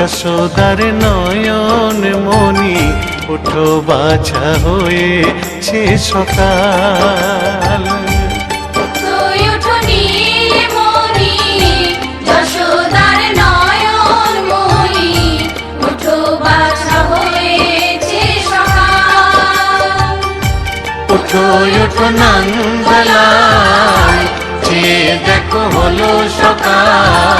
যশোদার নয়ন মনি ওঠো বাছা হয়েছে সকাল। ওঠো যে দেখো হলো সকাল।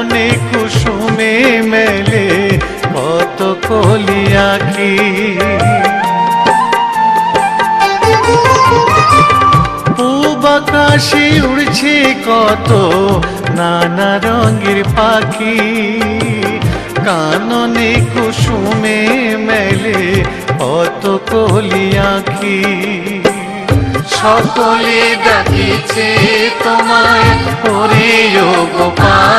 কাননে কুসুমে মেলে, কত কলি আখি পূব আকাশে উড়ছে কত নানা রঙের পাখি। কাননে কুসুমে মেলে, কত কলি আখি সকলে ডাকিছে তোমায় ও গোপাল।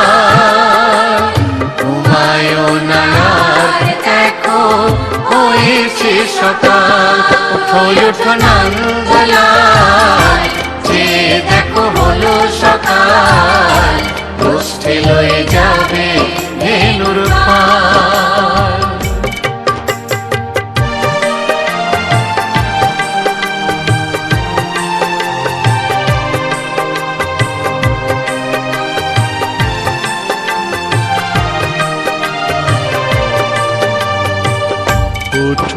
সকাল ওঠো উঠো নাঙ্গলায়। যে দেখো হলো সকাল গোষ্ঠী লয়ে যাবে ধেনুর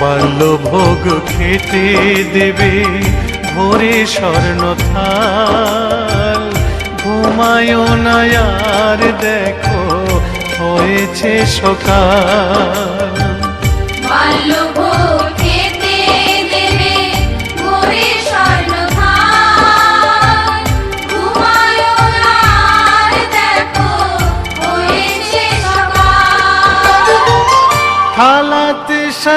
বাল্যভোগ খেতে দেবে ভোরে স্বর্ণ থাল ঘুমায় না আর দেখো হয়েছে সকাল।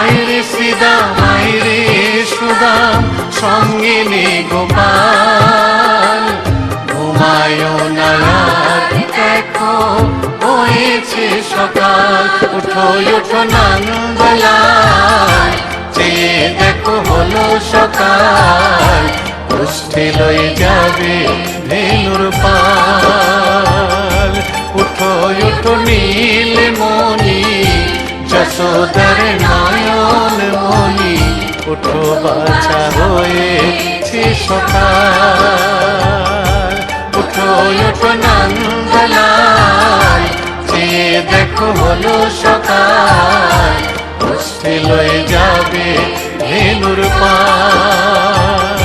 আয়রে শ্রীদাম আয়রে সুদাম সঙ্গে নে গোপাল। ঘুমায় না আর দেখো, হয়েছে সকাল। উঠো উঠো নন্দলাল যে দেখো, হলো সকাল। গোষ্ঠী লয়ে যাবে ধেনুর পাল। উঠো উঠো, নীল মনি মনি উঠো, বাছা হয়েছে সকাল। উঠো উঠো নন্দলাল যে দেখো হলো সকাল। গোষ্ঠী লয়ে যাবে ধেনুর পাল।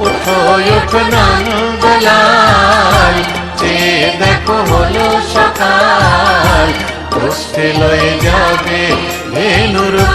উঠো উঠো নন্দলাল যে দেখো হলো সকাল। হোস্টেল হয়ে যাবে ধেনুর পা